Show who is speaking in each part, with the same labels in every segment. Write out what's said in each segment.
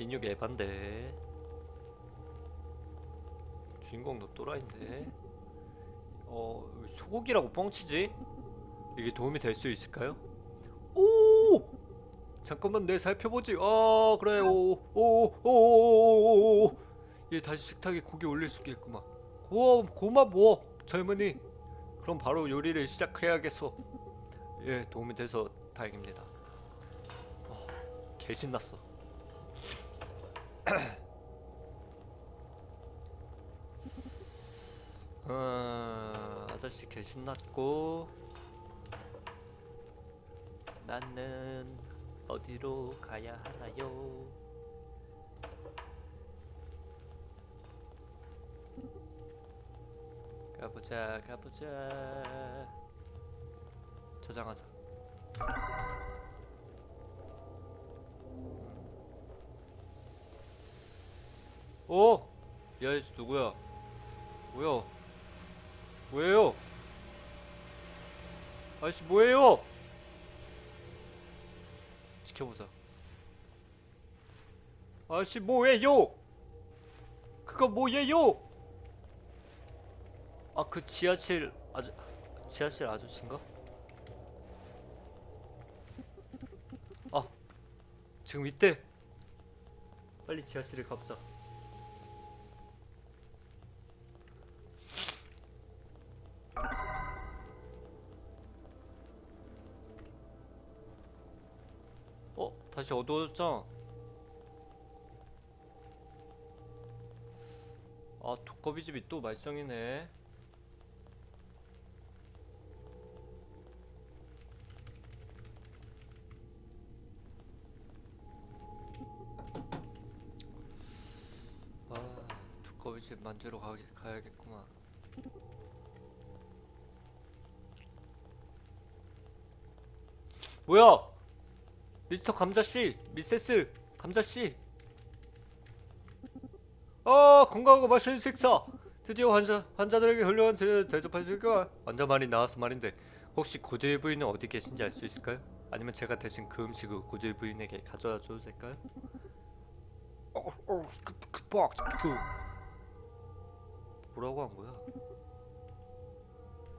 Speaker 1: 인육 에반데. 주인공도 또라이인데. 어 소고기라고 뻥치지? 이게 도움이 될 수 있을까요? 오! 잠깐만 내 살펴보지. 아 그래. 오오오오오오얘 다시 식탁에 고기 올릴 수 있겠구만. 고 고마워 젊은이. 그럼 바로 요리를 시작해야겠어 예 도움이 돼서 다행입니다. 어, 개 신났어 어, 아저씨 개 신났고 나는 어디로 가야 하나요? 가보자 가보자 저장하자 오! 이 아저씨 누구야? 뭐야? 뭐예요? 아저씨 뭐예요? 지켜보자. 아저씨 뭐예요? 그거 뭐예요? 아 그 지하실 아저 지하실 아저씨인가? 아 지금 이때 빨리 지하실에 가보자. 어 다시 어두워졌잖아. 아 두꺼비 집이 또 말썽이네. 아 두꺼비 집 만지러 가, 가야겠구만. 뭐야? 미스터 감자씨, 미세스 감자씨. 아 건강하고 맛있는 식사. 드디어 환자 환자들에게 훌륭한 대접할 수 있가. 환자 말이 나와서 말인데 혹시 구두의 부인은 어디 계신지 알 수 있을까요? 아니면 제가 대신 그 음식을 구두의 부인에게 가져다 줘도 될까요? 어, 어, 그, 그, 빡, 그. 뭐라고 한 거야?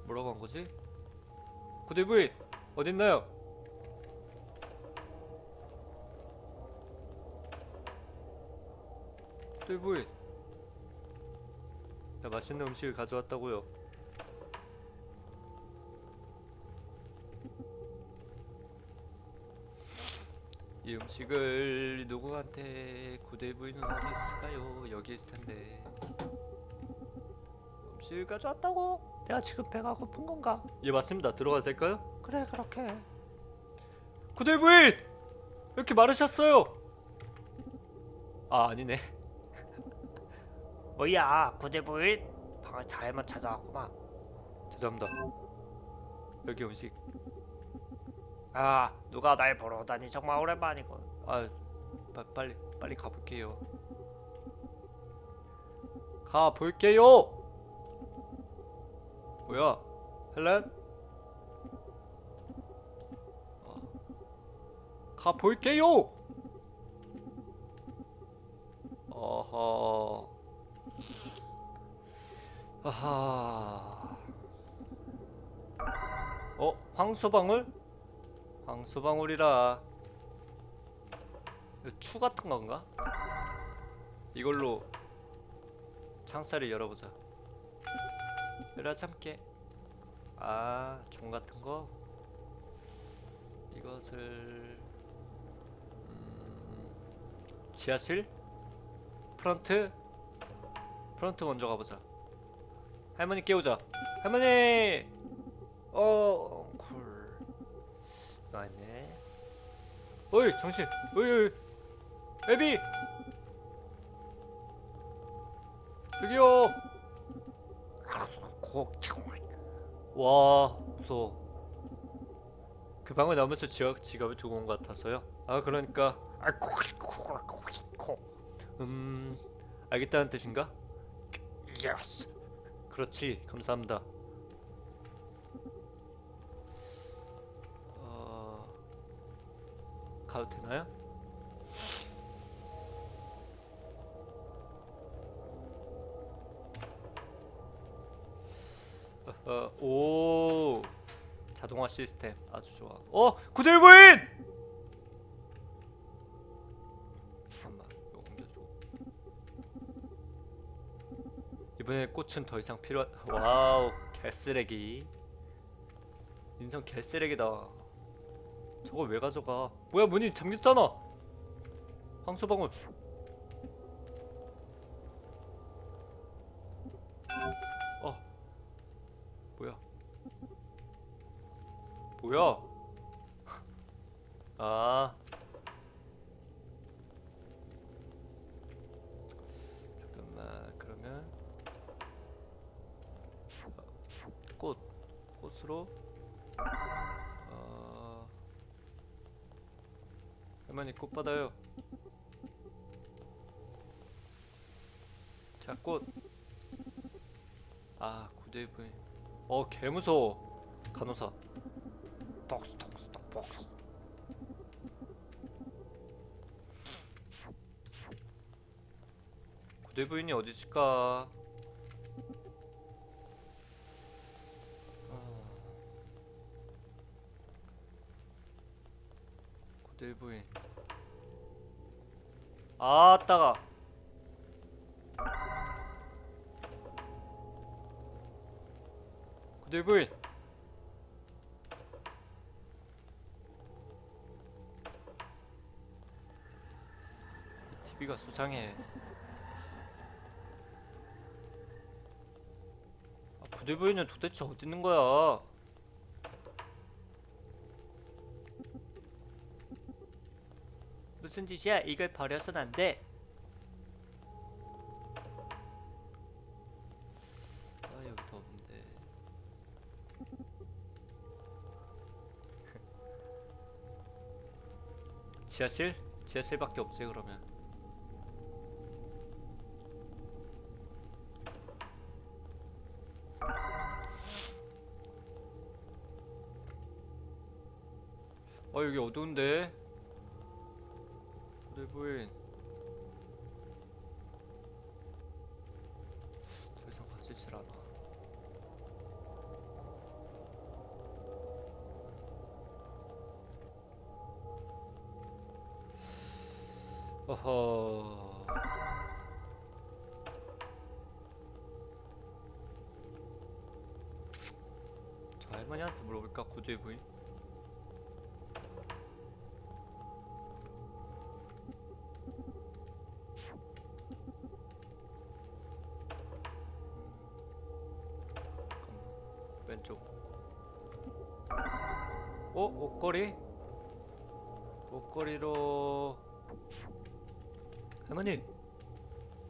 Speaker 1: 뭐라고 한 거지? 구두의 부인 어딨나요? 뜰부인 나 맛있는 음식을 가져왔다고요 이 음식을 누구한테 구대 부인은 어디 있을까요? 여기 있을 텐데 음식을 가져왔다고? 내가 지금 배가 고픈 건가? 예 맞습니다 들어가도 될까요? 그래 그렇게 구대 부인! 이렇게 마르셨어요 아 아니네
Speaker 2: 뭐야 구대부인 방을 잘못 찾아왔구만
Speaker 1: 죄송합니다. 여기 음식.
Speaker 2: 아 누가 날 보러 오다니 정말 오랜만이군
Speaker 1: 아, 빠, 빨리 빨리 가볼게요. 가 볼게요. 뭐야, 헬렌? 아, 가 볼게요. 어허. 아하. 어, 황소방울? 황소방울이라. 추 같은 건가? 이걸로 창살을 열어보자. 열어 참게. 아, 종 같은 거. 이것을 음, 지하실? 프런트? 프런트 먼저 가보자. 할머니 깨우자. 할머니. 어, 쿨. 맞네. 어이 정신 어이 어이 애비 저기요 와 무서워 그 방을 나오면서 지갑, 지갑을 두고 온 것 같아서요 아 그러니까 음 알겠다는 뜻인가? 예스 그렇지 감사합니다 어... 가도 되나요? 어, 어, 오 자동화 시스템 아주 좋아 어! 구들부인! 이번에 꽃은 더 이상 필요. 와우 개쓰레기. 인성 개쓰레기다. 저걸 왜 가져가? 뭐야 문이 잠겼잖아. 황소방울. 어. 뭐야? 뭐야? 아. 잠깐만 그러면 어, 꽃 꽃으로 어 할머니 꽃 받아요. 자 꽃. 아 구대 부인. 어 개무서워 간호사.
Speaker 2: 톡스 톡스 톡복스.
Speaker 1: 구대 부인이 어디 있을까? 구대 부인. 아, 따가. 구대 부인. TV가 수상해. 아, 부들부인은 도대체 어디 있는 거야? 무슨 짓이야? 이걸 버려선 안 돼. 아 여기도 없는데. 지하실? 지하실밖에 없지 그러면. 아 여기 어두운데 내 부인 더 이상 가지질 않아. 어허. 저 할머니한테 물어볼까 구두의 부인 왼쪽 어? 옷걸이? 옷걸이로 할머니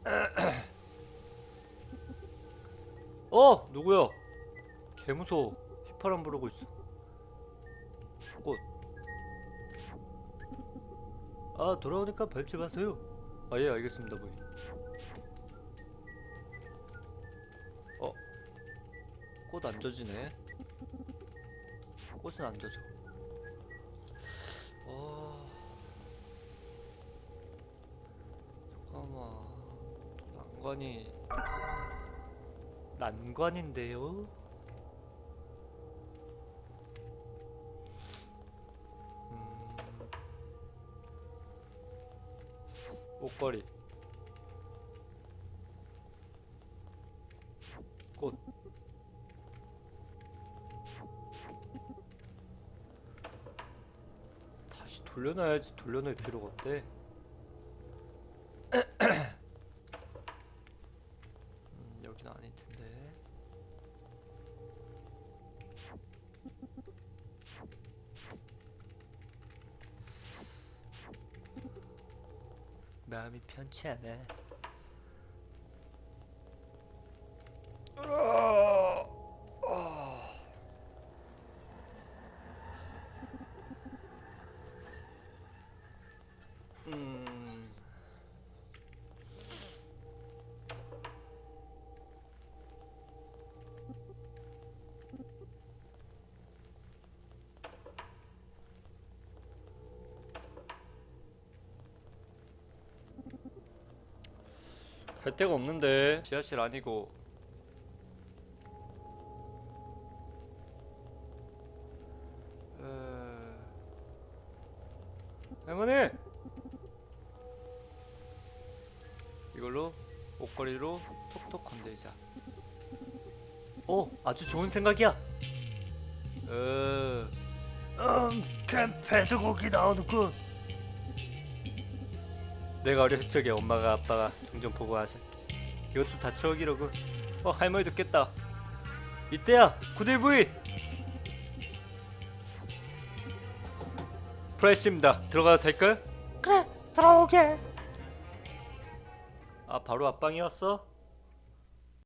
Speaker 1: 어! 누구야? 개무서워 휘파람 부르고 있어 꽃 아, 돌아오니까 마세요 아 예 알겠습니다 부인 꽃 안 젖이네. 꽃은 안 젖어. 어... 잠깐만. 난관이 난관인데요? 음... 옷걸이 다시 돌려놔야지 돌려놓을 필요가 없대 음, 마음이 편치 않아 갈 데가 없는데 지하실 아니고 에... 할머니! 이걸로 옷걸이로 톡톡 건들자 오! 아주 좋은 생각이야! 어...
Speaker 2: 음... 그 캠 패드곡이 나오는군
Speaker 1: 내가 어렸을 적에 엄마가 아빠가 종종 보고 하셨 이것도 다 추억이로군 어 할머니 듣겠다 이때야 구들부이 프레시입니다 들어가도 될까요?
Speaker 2: 그래, 들어오게.
Speaker 1: 아 바로 앞방이었어?